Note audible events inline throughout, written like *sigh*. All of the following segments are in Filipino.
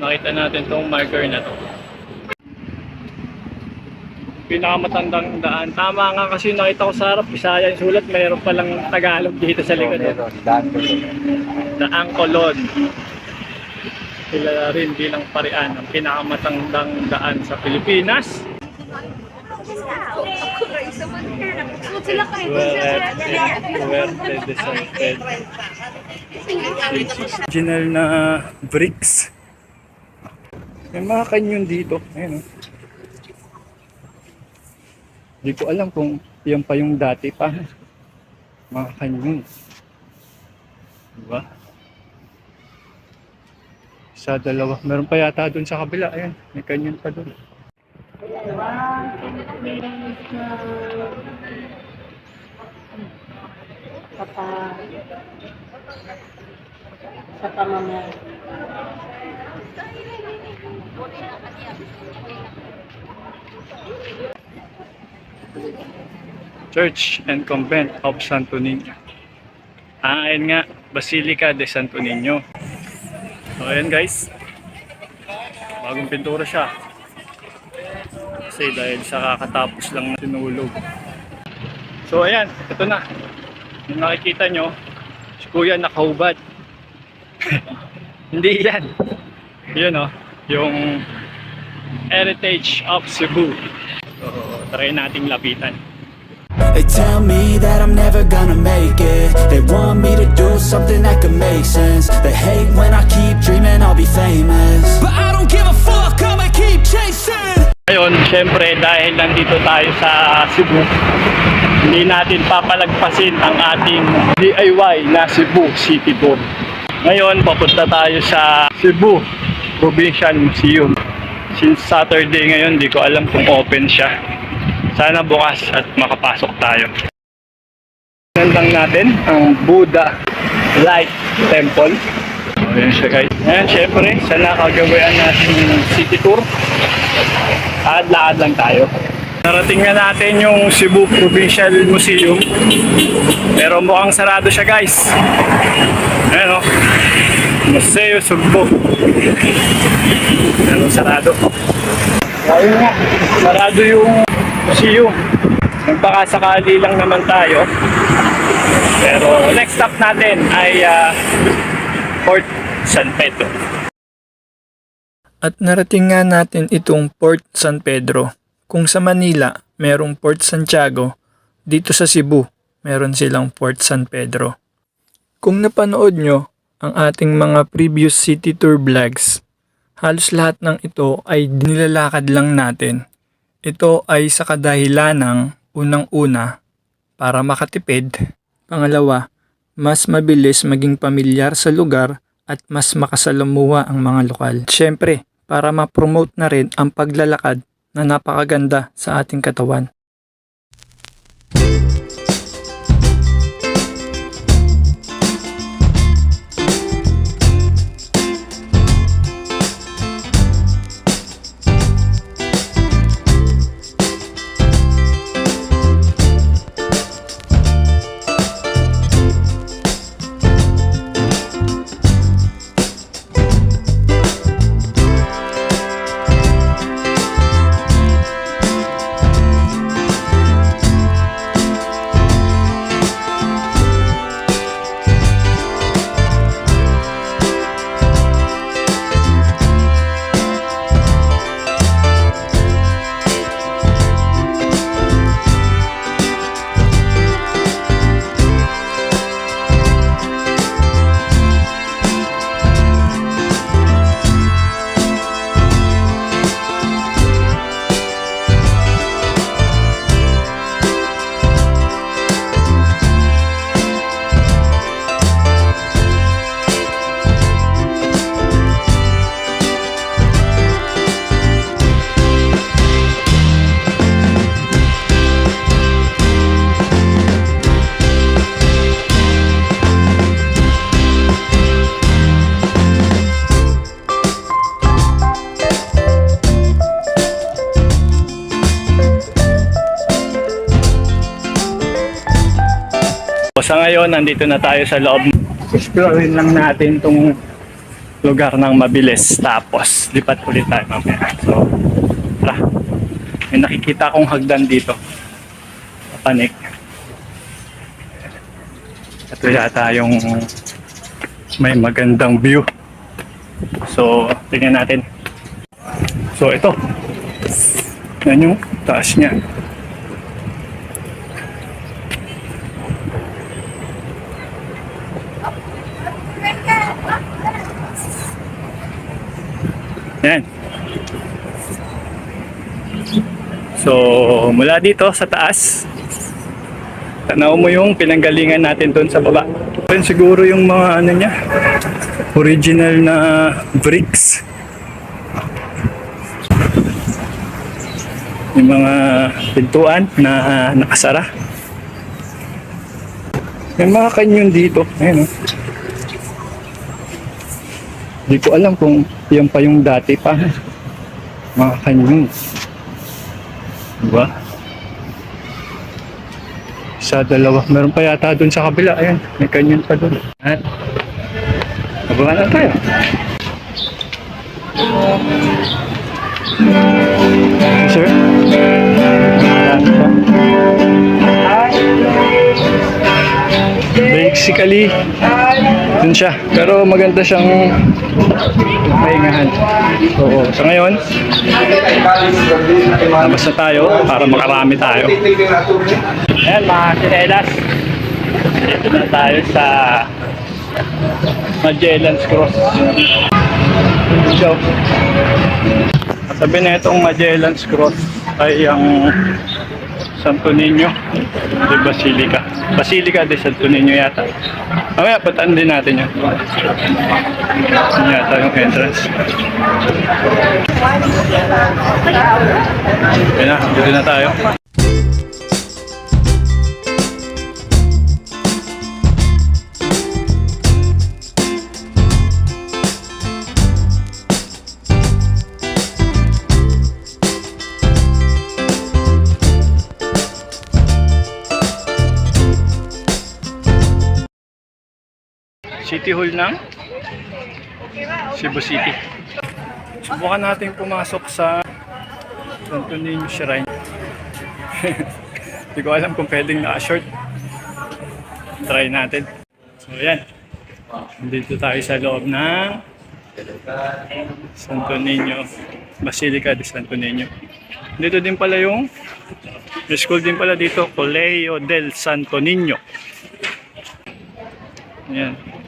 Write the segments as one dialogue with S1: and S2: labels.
S1: Nakita natin tong marker na to. Pinakamatandang daan. Tama nga kasi nakita ko sa harap, Bisaya yung sulat, mayroon palang Tagalog dito sa likod.
S2: Meron, daan ko yun.
S1: Daang Colon. Kilala rin bilang parian ang pinakamatandang daan sa Pilipinas. Original na bricks. May mga kanyon dito. Ayun oh. Hindi ko alam kung yan pa yung dati pa. Mga kanyon. Diba? Isa, dalawa. Meron pa yata doon sa kabila. Ayan, may kanyon pa doon.
S3: Papa sa pamamahay.
S1: Church and Convent of Santo Niño. Ah, ayun nga, Basilica de Santo Niño. So, ayan guys. Bagong pintura siya. Kasi dahil sa kakatapos lang na sinulog. So, ayan, ito na. Yung nakikita nyo, si Kuya nakahubad. *laughs* Hindi yan. Yun oh, yung Heritage of Cebu. So, try nating lapitan.
S4: They tell me that I'm never gonna make it They want me to do something that could make sense They hate when I keep dreaming I'll be famous But I don't give a fuck, I'ma keep chasing
S1: Ngayon, syempre dahil nandito tayo sa Cebu, hindi natin papalagpasin ang ating DIY na Cebu City Tour. Ngayon, papunta tayo sa Cebu Provincial Museum. Since Saturday ngayon, di ko alam kung open siya. Sana bukas at makapasok tayo. Tingnan lang natin ang Buddha Light Temple. Ayan siya guys. Ayan, syempre, sa nakagawian natin yung city tour. Lakad-lakad lang tayo. Narating na natin yung Cebu Provincial Museum. Pero mukhang sarado siya guys. Ayan o. Museo Cebu. Pero sarado. Ayun nga. Sarado yung museum. Nagpakasakali lang naman tayo. Pero next stop natin ay ah, Port San Pedro.
S5: At narating nga natin itong Port San Pedro. Kung sa Manila, merong Port Santiago, dito sa Cebu, meron silang Port San Pedro. Kung napanood nyo ang ating mga previous city tour vlogs, halos lahat ng ito ay nilalakad lang natin. Ito ay sa kadahilanang unang-una para makatipid, pangalawa, mas mabilis maging pamilyar sa lugar at mas makasalamuha ang mga lokal. Siyempre, para ma-promote na rin ang paglalakad na napakaganda sa ating katawan.
S1: Nandito na tayo sa loob. Explorein lang natin itong lugar ng mabilis tapos lipat ulit tayo mamaya. So, tara. May nakikita akong hagdan dito. Panik. Ito yata yung may magandang view. So, tingnan natin. So, ito. Yan yung taas niya. Yan. So, mula dito sa taas, tanaw mo yung pinanggalingan natin doon sa baba. Yan siguro yung mga ano niya, original na bricks. Yung mga pintuan na nakasara. May mga kanyon dito. Ayun oh. Hindi ko alam kung yan pa yung dati pa. Mga kanyon. Diba? Sa dalawa. Meron pa yata dun sa kabila. Ayan, may kanyon pa dun. At, abangan na tayo. Sir? Basically, dun siya. Pero maganda siyang pahingahan. Oo. So ngayon, labas na tayo para makarami tayo. Ayan mga kinelas. Dito na tayo sa Magellan's Cross. So, Sabi na itong Magellan's Cross ay ang Santo Niño de Basilica. Basilica de Santo Niño yata. Mamaya pataan din natin yun. Yun yata yung entrance. Yan na, dito na tayo. City Hall ng Cebu City. Subukan natin pumasok sa Santo Niño Shrine. *laughs* Hindi ko alam kung pwedeng naka-short. Try natin. So, yan. Dito tayo sa loob ng Santo Niño, Basilica de Santo Niño. Dito din pala yung may school din pala dito, Colegio del Santo Niño. Yan.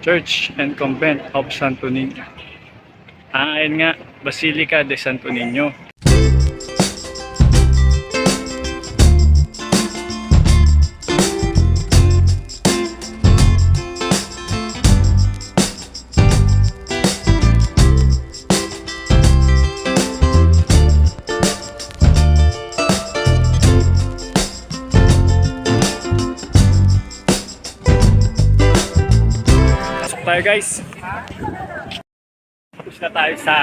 S1: Church and Convent of Santo Niño. Ah, ayun nga, Basilica de Santo Niño. Tayo guys. Tapos na tayo sa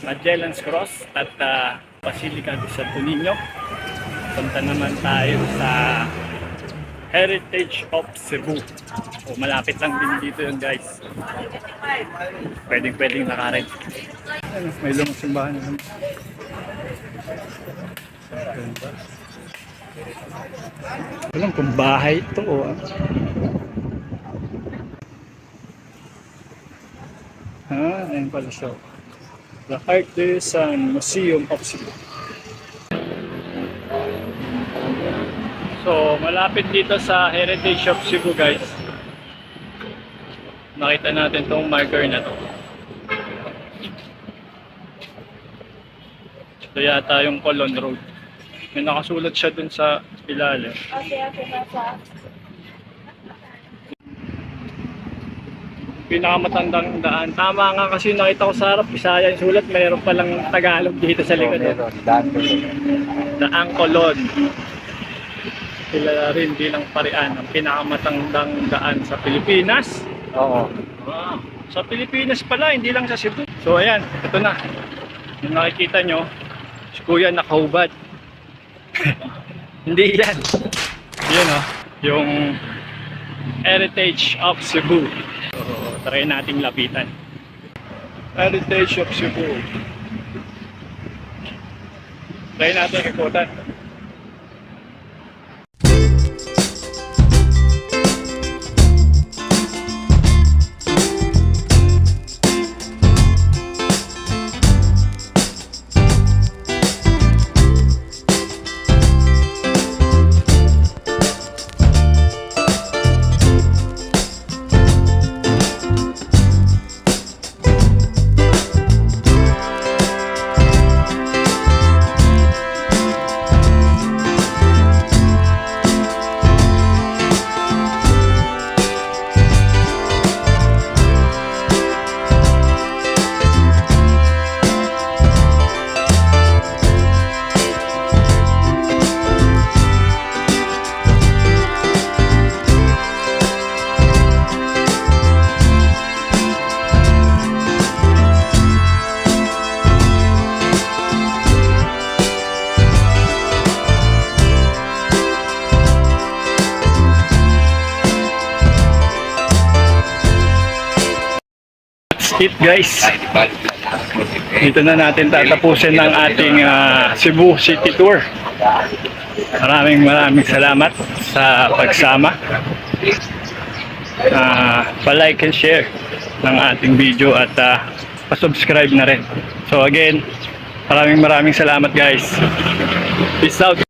S1: Magellan's Cross at uh, Basilica de Santo Niño. Punta naman tayo sa Heritage of Cebu. O, malapit lang din dito yun guys. Pwedeng pwedeng nakarin. Ano, may lumang simbahan naman. Walang kung bahay ito o ah. Ah, ayun pala siya. The Artisan Museum of Cebu. So, malapit dito sa Heritage of Cebu, guys. Nakita natin tong marker na to. Ito yata yung Colon Road. May nakasulat siya dun sa ilalim.
S3: Okay, okay, nasa.
S1: Pinakamatandang daan. Tama nga kasi nakita ko sa harap, Bisaya yung sulat, mayroon palang Tagalog dito sa likod. Oh, Daang Colon. Kilala rin bilang parian ang pinakamatandang daan sa Pilipinas.
S2: Oo.
S1: Wow. Sa Pilipinas pala, hindi lang sa Cebu. So ayan, ito na. Yung nakikita nyo, si Kuya nakahubad. *laughs* hindi yan. Yun oh, yung Heritage of Cebu. Try nating lapitan. Heritage of Cebu. Try natin ikutan. It guys. Dito na natin tatapusin ng ating ah, Cebu City Tour. Maraming maraming salamat sa pagsama. Ah, pa-like and share ng ating video at ah, pa-subscribe na rin. So again, maraming maraming salamat guys. Peace out.